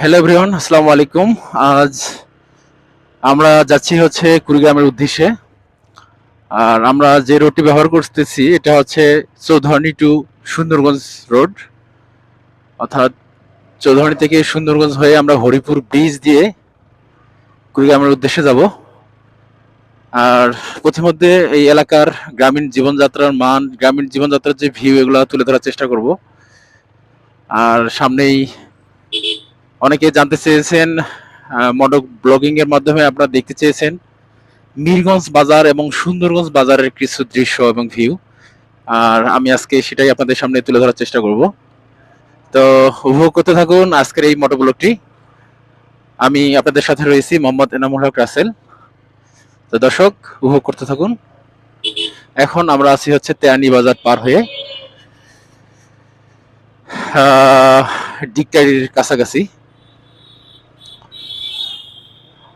Hello everyone আসসালামু আলাইকুম আজ আমরা যাচ্ছি হচ্ছে কুড়িগ্রামের উদ্দেশ্যে। আর আমরা যে রোডটি ব্যবহার করতেছি, এটা হচ্ছে চৌধুরানী টু সুন্দরগঞ্জ রোড। অর্থাৎ চৌধুরানী থেকে সুন্দরগঞ্জ হয়ে আমরা হরিপুর ব্রিজ দিয়ে কুড়িগ্রামের উদ্দেশ্যে যাব। আর প্রথমধ্যে এই এলাকার গ্রামীণ জীবনযাত্রার মান, গ্রামীণ জীবনযাত্রার যে ভিউ এগুলো তুলে ধরার চেষ্টা করব। আর সামনেই অনেকে জানতে চেয়েছেন মডক ব্লগিং এর মাধ্যমে আপনারা দেখতে চেয়েছেন মিরগঞ্জ বাজার এবং সুন্দরগঞ্জ বাজারের কিছু দৃশ্য এবং ভিউ আর আমি আজকে সেটাই আপনাদের সামনে তুলে ধরার চেষ্টা করব। তো উপভোগ করতে থাকুন আজকের এই মোটো ব্লগটি। আমি আপনাদের সাথে রয়েছি মোহাম্মদ এনামুল হক রাসেল। তো দর্শক উপভোগ করতে থাকুন। এখন আমরা আছি হচ্ছে তেয়ানি বাজার পার হয়ে। আহ, ডিগটারির কাছাকাছি।